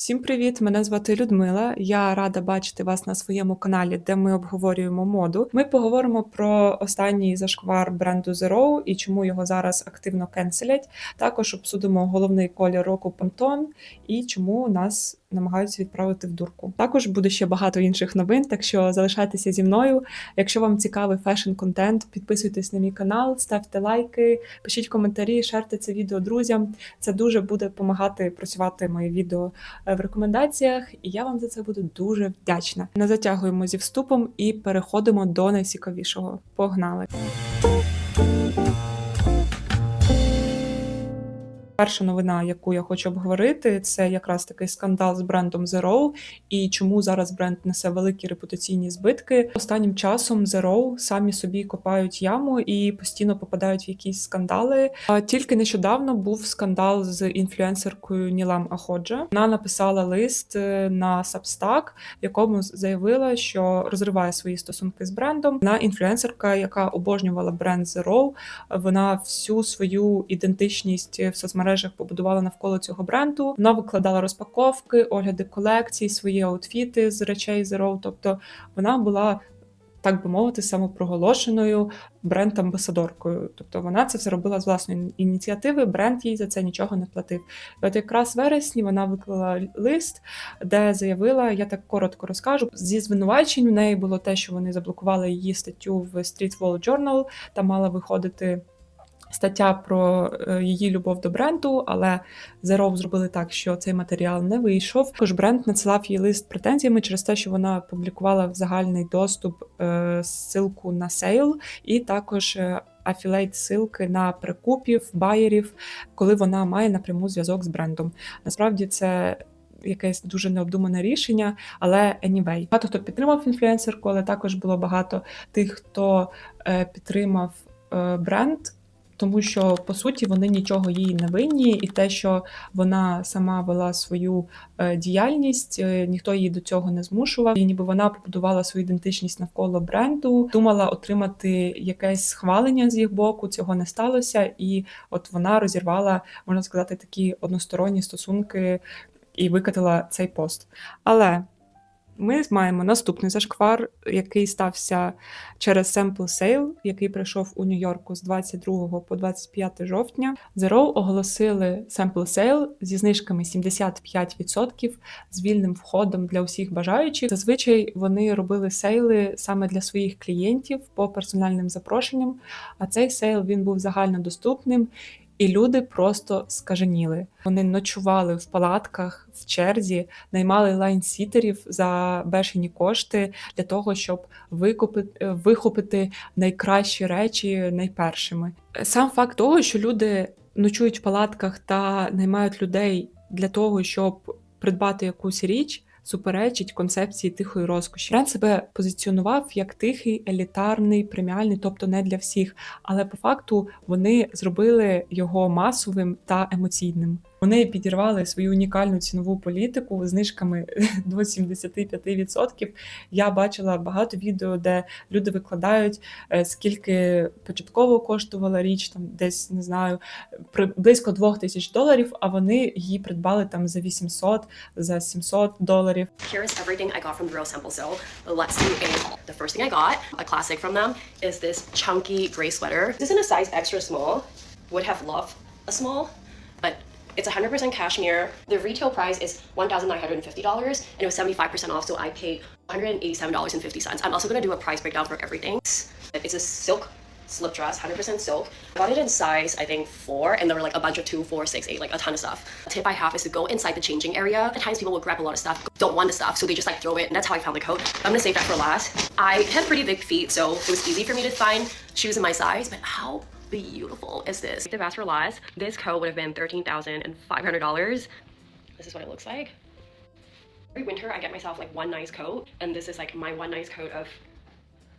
Всім привіт! Мене звати Людмила. Я рада бачити вас на своєму каналі, де ми обговорюємо моду. Ми поговоримо про останній зашквар бренду Zero і чому його зараз активно кенселять. Також обсудимо головний колір року Pantone і чому нас намагаються відправити в дурку. Також буде ще багато інших новин, так що залишайтеся зі мною. Якщо вам цікавий фешн-контент, підписуйтесь на мій канал, ставте лайки, пишіть коментарі, шерте це відео друзям. Це дуже буде допомагати просувати мої відео е, в рекомендаціях, і я вам за це буду дуже вдячна. Не затягуємо зі вступом і переходимо до найцікавішого. Погнали! Перша новина, яку я хочу обговорити, це якраз такий скандал з брендом Zero і чому зараз бренд несе великі репутаційні збитки. Останнім часом Zero самі собі копають яму і постійно попадають в якісь скандали. Тільки нещодавно був скандал з інфлюенсеркою Нілам Аходжа. Вона написала лист е, на Substack, в якому заявила, що розриває свої стосунки з брендом. Вона інфлюенсерка, яка обожнювала бренд Zero. Вона всю свою ідентичність в соцмережах побудувала навколо цього бренду. Вона викладала розпаковки, огляди колекцій, свої аутфіти з речей Zero. Тобто вона була. Так би мовити, самопроголошеною бренд-амбасадоркою. Тобто вона це все робила з власної ініціативи, бренд їй за це нічого не платив. І от якраз в вересні вона виклала лист, де заявила, я так коротко розкажу. Зі звинувачень в неї було те, що вони заблокували її статтю в Street Wall Journal, там мала виходити стаття про е, її любов до бренду, але Zero зробили так, що цей матеріал не вийшов. Також бренд надсилав їй лист претензіями через те, що вона публікувала в загальний доступ е, ссылку на сейл, і також е, афілейт ссылки на прикупів, байерів, коли вона має напряму зв'язок з брендом. Насправді це. Якесь дуже необдумане рішення, але anyway. багато хто підтримав інфлюенсерку, але також було багато тих, хто підтримав бренд тому що по суті вони нічого їй не винні, і те, що вона сама вела свою е, діяльність, е, ніхто її до цього не змушував. І ніби вона побудувала свою ідентичність навколо бренду, думала отримати якесь схвалення з їх боку. Цього не сталося, і от вона розірвала, можна сказати, такі односторонні стосунки і викатила цей пост. Але ми маємо наступний зашквар, який стався через Sample Sale, який прийшов у Нью-Йорку з 22 по 25 жовтня. Zero оголосили Sample Sale зі знижками 75% з вільним входом для усіх бажаючих. Зазвичай вони робили сейли саме для своїх клієнтів по персональним запрошенням. А цей сейл він був загальнодоступним і люди просто скаженіли. Вони ночували в палатках в черзі, наймали лайнсітерів за бешені кошти для того, щоб викупити вихопити найкращі речі найпершими. Сам факт того, що люди ночують в палатках та наймають людей для того, щоб придбати якусь річ суперечить концепції тихої розкоші. Бренд себе позиціонував як тихий, елітарний, преміальний, тобто не для всіх. Але по факту вони зробили його масовим та емоційним. Вони підірвали свою унікальну цінову політику знижками до 75%. Я бачила багато відео, де люди викладають, е, скільки початково коштувала річ, там десь не знаю, близько 2 тисяч доларів. А вони її придбали там за 800, за 700 доларів. Here's everything I got from the Real Simple So. Let's do a. The first thing I got, a classic from them, is this chunky gray sweater. This is in a size extra small. Would have loved a small, it's 100% cashmere. The retail price is $1,950 and it was 75% off, so I paid $187.50. I'm also gonna do a price breakdown for everything. It's a silk slip dress, 100% silk. I got it in size, I think, four, and there were like a bunch of two, four, six, eight, like a ton of stuff. A tip I have is to go inside the changing area. At times people will grab a lot of stuff, don't want the stuff, so they just like throw it, and that's how I found the coat. I'm gonna save that for last. I have pretty big feet, so it was easy for me to find shoes in my size, but how beautiful is this? If asked for less, this coat would have been $13,500. This is what it looks like. Every winter, I get myself like one nice coat, and this is like my one nice coat of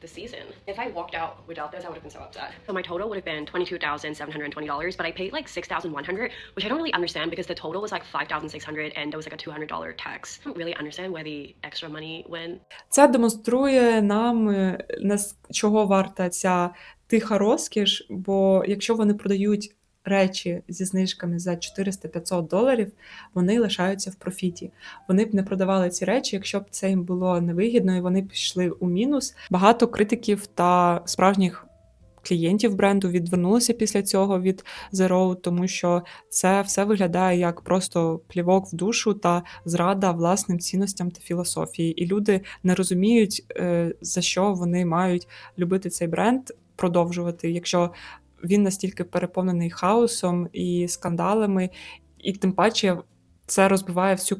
the season. If I walked out without this, I would have been so upset. So my total would have been $22,720, but I paid like $6,100, which I don't really understand because the total was like $5,600 and there was like a $200 tax. I don't really understand where the extra money went. Це демонструє нам, е, нас чого варта ця тиха розкіш, бо якщо вони продають речі зі знижками за 400-500 доларів, вони лишаються в профіті. Вони б не продавали ці речі, якщо б це їм було невигідно, і вони б йшли у мінус. Багато критиків та справжніх клієнтів бренду відвернулися після цього від Zero, тому що це все виглядає як просто плівок в душу та зрада власним цінностям та філософії. І люди не розуміють, е, за що вони мають любити цей бренд, продовжувати, якщо він настільки переповнений хаосом і скандалами, і тим паче. Це розбиває всю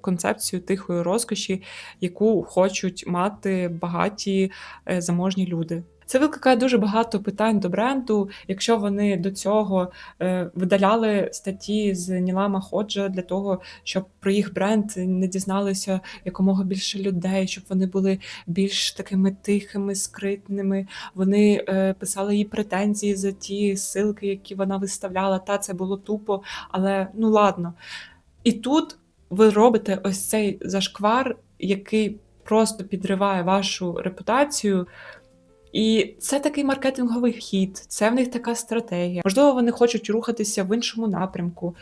концепцію тихої розкоші, яку хочуть мати багаті е, заможні люди. Це викликає дуже багато питань до бренду. Якщо вони до цього е, видаляли статті з Нілама Ходжа для того, щоб про їх бренд не дізналися якомога більше людей, щоб вони були більш такими тихими, скритними. Вони е, писали їй претензії за ті ссылки, які вона виставляла. Та це було тупо, але ну ладно. І тут ви робите ось цей зашквар, який просто підриває вашу репутацію. І це такий маркетинговий хід, це в них така стратегія. Можливо, вони хочуть рухатися в іншому напрямку.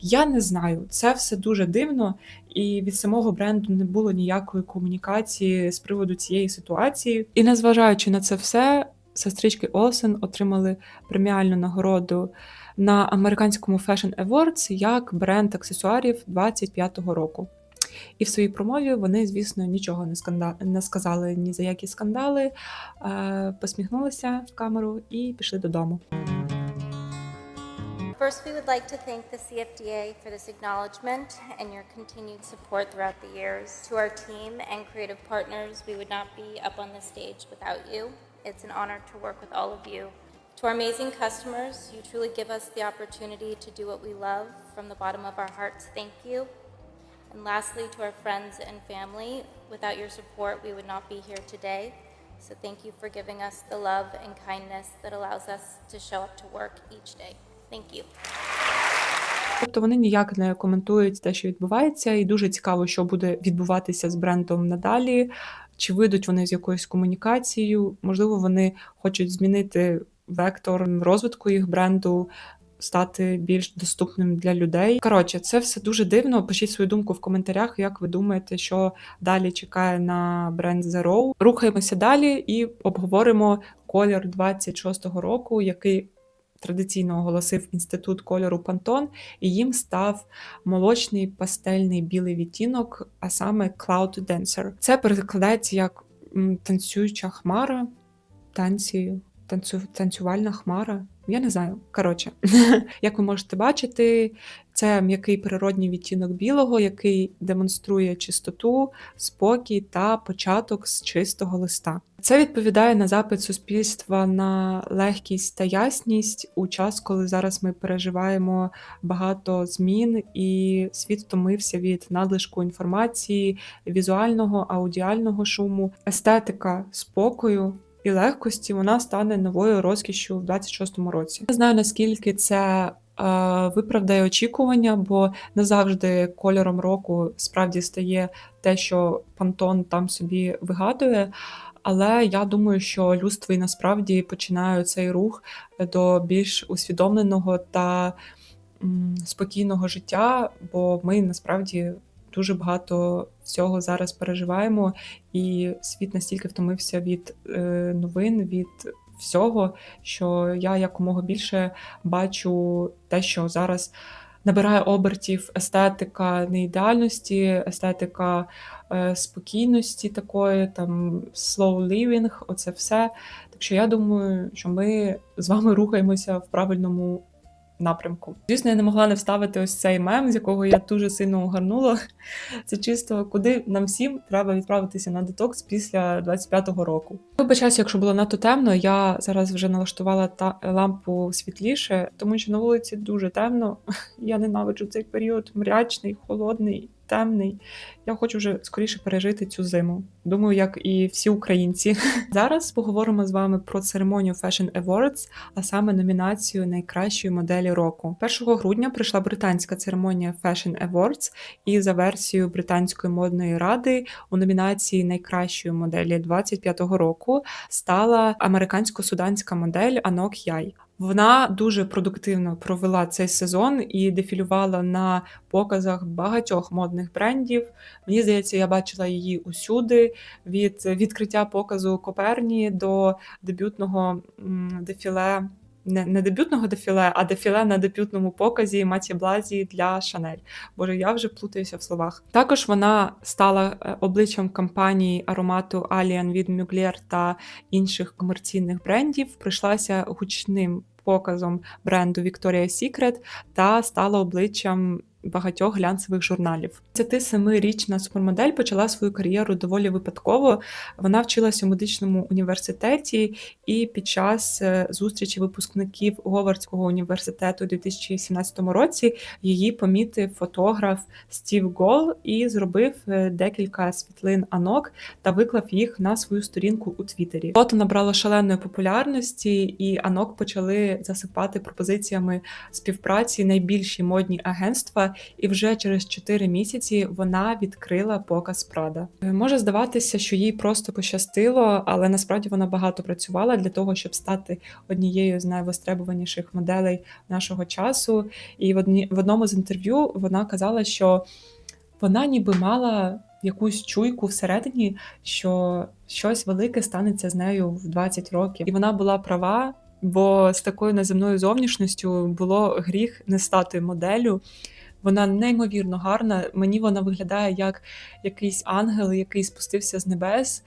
Я не знаю, це все дуже дивно, і від самого бренду не було ніякої комунікації з приводу цієї ситуації. І незважаючи на це все, сестрички Олсен отримали преміальну нагороду на американському Fashion Awards як бренд аксесуарів 25-го року. І в своїй промові вони, звісно, нічого не, сканда... не сказали ні за які скандали, е, посміхнулися в камеру і пішли додому. First, we would like to thank the CFDA for this acknowledgement and your continued support throughout the years. To our team and creative partners, we would not be up on the stage without you. It's an honor to work with all of you. To our amazing customers, you truly give us the opportunity to do what we love. From the bottom of our hearts, thank you. And lastly, to our friends and family, without your support, we would not be here today. So thank you for giving us the love and kindness that allows us to show up to work each day. Thank you. Тобто вони ніяк не коментують те, що відбувається, і дуже цікаво, що буде відбуватися з брендом надалі. Чи вийдуть вони з якоюсь комунікацією? Можливо, вони хочуть змінити вектор розвитку їх бренду, стати більш доступним для людей. Коротше, це все дуже дивно. Пишіть свою думку в коментарях, як ви думаєте, що далі чекає на бренд Zero. Рухаємося далі і обговоримо колір 26-го року, який традиційно оголосив інститут кольору Pantone, і їм став молочний пастельний білий відтінок, а саме Cloud Dancer. Це перекладається як танцююча хмара, танці, танцю, танцювальна хмара. Я не знаю. Коротше, як ви можете бачити, це м'який природній відтінок білого, який демонструє чистоту, спокій та початок з чистого листа. Це відповідає на запит суспільства на легкість та ясність у час, коли зараз ми переживаємо багато змін, і світ втомився від надлишку інформації, візуального, аудіального шуму, естетика спокою. І легкості вона стане новою розкішшю в 26-му році. Не знаю наскільки це е, виправдає очікування, бо не завжди кольором року справді стає те, що Пантон там собі вигадує. Але я думаю, що людство насправді починає цей рух до більш усвідомленого та спокійного життя, бо ми насправді дуже багато всього зараз переживаємо, і світ настільки втомився від е, новин, від всього, що я якомога більше бачу те, що зараз набирає обертів естетика неідеальності, естетика е, спокійності такої, там slow living, оце все. Так що я думаю, що ми з вами рухаємося в правильному напрямку. Звісно, я не могла не вставити ось цей мем, з якого я дуже сильно угарнула. Це чисто куди нам всім треба відправитися на детокс після 25-го року. Вибачаюся, якщо було надто темно, я зараз вже налаштувала та лампу світліше, тому що на вулиці дуже темно. Я ненавиджу цей період мрячний, холодний, темний. Я хочу вже скоріше пережити цю зиму. Думаю, як і всі українці. Зараз поговоримо з вами про церемонію Fashion Awards, а саме номінацію найкращої моделі року. 1 грудня прийшла британська церемонія Fashion Awards, і за версією британської модної ради у номінації найкращої моделі 25-го року стала американсько-суданська модель Анок Яй. Вона дуже продуктивно провела цей сезон і дефілювала на показах багатьох модних брендів. Мені здається, я бачила її усюди від відкриття показу Коперні до дебютного дефіле. Не, не дебютного дефіле, а дефіле на дебютному показі Маті Блазі для Шанель. Боже, я вже плутаюся в словах. Також вона стала е, обличчям кампанії аромату Alien від Mugler та інших комерційних брендів. Прийшлася гучним показом бренду Victoria's Secret та стала обличчям багатьох глянцевих журналів. 37-річна супермодель почала свою кар'єру доволі випадково. Вона вчилась у медичному університеті, і під час е, зустрічі випускників Говардського університету у 2017 році її помітив фотограф Стів Гол і зробив е, декілька світлин Анок та виклав їх на свою сторінку у Твіттері. Фото набрало шаленої популярності, і Анок почали засипати пропозиціями співпраці найбільші модні агентства, і вже через 4 місяці вона відкрила показ Прада. Може здаватися, що їй просто пощастило, але насправді вона багато працювала для того, щоб стати однією з найвостребуваніших моделей нашого часу. І в одні в одному з інтерв'ю вона казала, що вона ніби мала якусь чуйку всередині, що щось велике станеться з нею в 20 років, і вона була права. Бо з такою неземною зовнішністю було гріх не стати моделлю. Вона неймовірно гарна. Мені вона виглядає як якийсь ангел, який спустився з небес.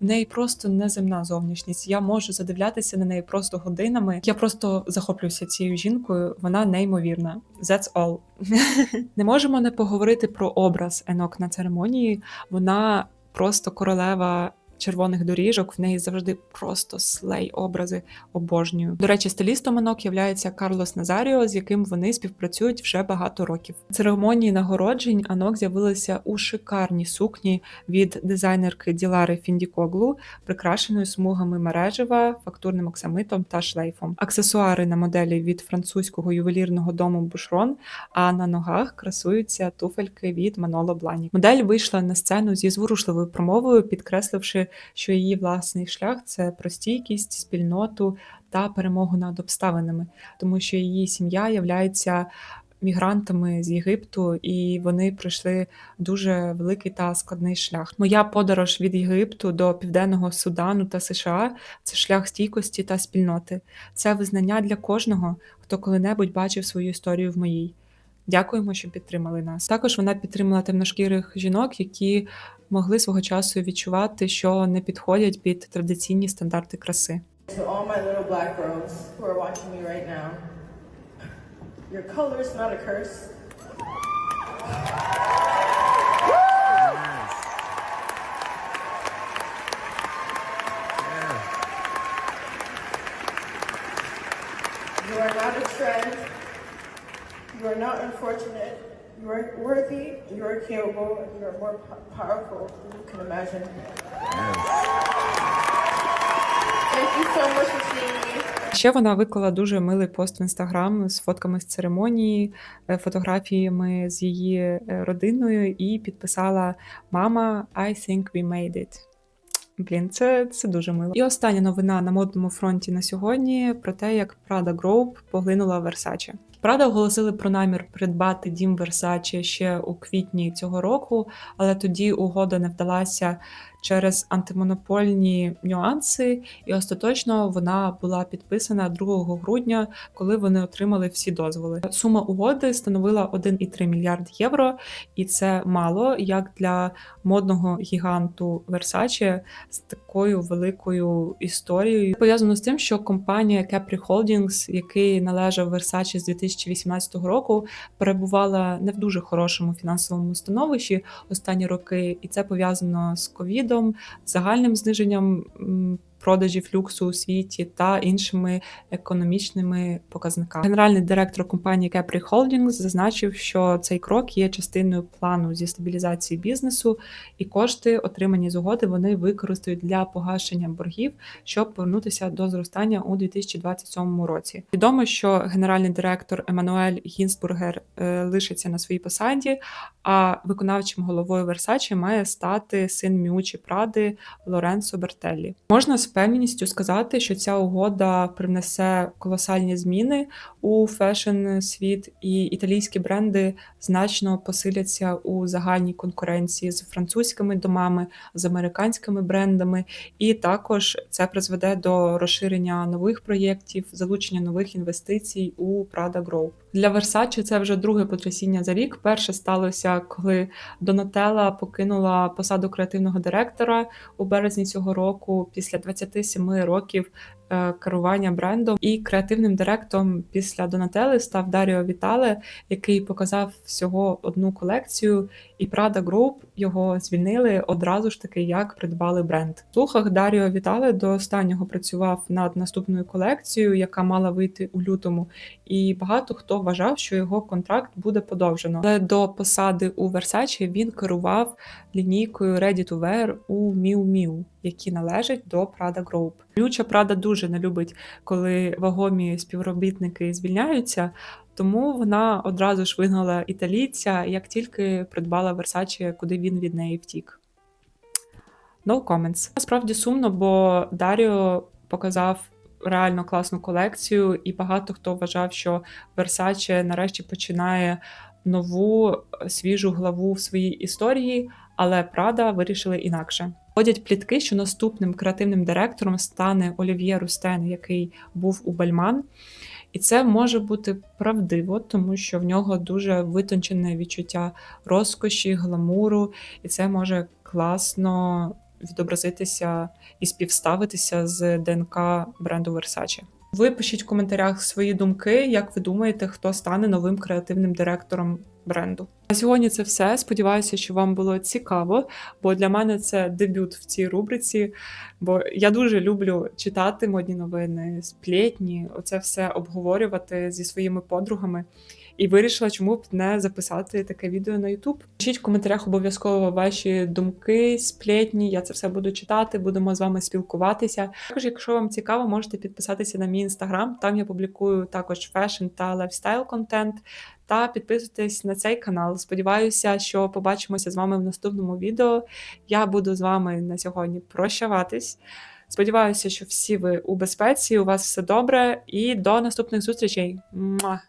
В неї просто неземна зовнішність. Я можу задивлятися на неї просто годинами. Я просто захоплююся цією жінкою. Вона неймовірна. That's all. не можемо не поговорити про образ Енок на церемонії. Вона просто королева. Червоних доріжок в неї завжди просто слей образи обожнюю. До речі, стилістом Енок являється Карлос Назаріо, з яким вони співпрацюють вже багато років. Церемонії нагороджень Анок з'явилася у шикарній сукні від дизайнерки Ділари Фіндікоглу, прикрашеною смугами мережева, фактурним оксамитом та шлейфом. Аксесуари на моделі від французького ювелірного дому Бушрон. А на ногах красуються туфельки від Маноло Блані. Модель вийшла на сцену зі зворушливою промовою, підкресливши що її власний шлях це про стійкість, спільноту та перемогу над обставинами, тому що її сім'я являється мігрантами з Єгипту, і вони пройшли дуже великий та складний шлях. Моя подорож від Єгипту до Південного Судану та США це шлях стійкості та спільноти. Це визнання для кожного, хто коли-небудь бачив свою історію в моїй. Дякуємо, що підтримали нас. Також вона підтримала темношкірих жінок, які могли свого часу відчувати, що не підходять під традиційні стандарти краси. To all my little black girls who are watching me right now, your color is not a curse. You are not a trend. You are not unfortunate. You are worthy. You are capable. You are more po- powerful than you can imagine. Thank you so much for seeing me. Ще вона виклала дуже милий пост в інстаграм з фотками з церемонії, е, фотографіями з її е, родиною, і підписала Мама, I think we made it. Блін, це, це дуже мило. І остання новина на модному фронті на сьогодні про те, як Prada Group поглинула Versace. Prada оголосили про намір придбати дім Версаче ще у квітні цього року, але тоді угода не вдалася через антимонопольні нюанси, і остаточно вона була підписана 2 грудня, коли вони отримали всі дозволи. Сума угоди становила 1,3 мільярд євро, і це мало як для модного гіганту Versace з такою великою історією. Пов'язано з тим, що компанія Capri Holdings, який належав Versace з 2018 року, перебувала не в дуже хорошому фінансовому становищі останні роки, і це пов'язано з ковідом, загальним зниженням продажів люксу у світі та іншими економічними показниками. Генеральний директор компанії Capri Holdings зазначив, що цей крок є частиною плану зі стабілізації бізнесу, і кошти, отримані з угоди, вони використають для погашення боргів, щоб повернутися до зростання у 2027 році. Відомо, що генеральний директор Еммануель Гінсбургер е, лишиться на своїй посаді, а виконавчим головою Versace має стати син Міучі Пради Лоренцо Бертеллі. Можна впевненістю сказати, що ця угода принесе колосальні зміни у фешн світ, і італійські бренди значно посиляться у загальній конкуренції з французькими домами, з американськими брендами, і також це призведе до розширення нових проєктів, залучення нових інвестицій у Prada Group. Для Versace це вже друге потрясіння за рік. Перше сталося, коли Донателла покинула посаду креативного директора у березні цього року після 27 років е, керування брендом. І креативним директором після Донателли став Даріо Вітале, який показав всього одну колекцію, і Prada Group його звільнили одразу ж таки, як придбали бренд. В слухах Даріо Вітале до останнього працював над наступною колекцією, яка мала вийти у лютому. І багато хто вважав, що його контракт буде подовжено. Але до посади у Versace він керував лінійкою Ready to Wear у Miu Miu, які належать до Prada Group. Люча Prada дуже не любить, коли вагомі співробітники звільняються, тому вона одразу ж вигнала італійця, як тільки придбала Versace, куди він від неї втік. No comments. Насправді сумно, бо Даріо показав реально класну колекцію, і багато хто вважав, що Versace нарешті починає нову е, свіжу главу в своїй історії, але Prada вирішили інакше. Ходять плітки, що наступним креативним директором стане Олів'є Рустен, який був у Бальман. І це може бути правдиво, тому що в нього дуже витончене відчуття розкоші, гламуру, і це може класно відобразитися і співставитися з ДНК бренду Versace. Ви пишіть в коментарях свої думки, як ви думаєте, хто стане новим креативним директором бренду. На сьогодні це все. Сподіваюся, що вам було цікаво, бо для мене це дебют в цій рубриці. Бо я дуже люблю читати модні новини, сплетні, оце все обговорювати зі своїми подругами. І вирішила, чому б не записати таке відео на YouTube. Пишіть в коментарях обов'язково ваші думки, сплетні. Я це все буду читати, будемо з вами спілкуватися. Також, якщо вам цікаво, можете підписатися на мій інстаграм. Там я публікую також фешн та лайфстайл контент. Та підписуйтесь на цей канал. Сподіваюся, що побачимося з вами в наступному відео. Я буду з вами на сьогодні прощаватись. Сподіваюся, що всі ви у безпеці, у вас все добре, і до наступних зустрічей. Муа!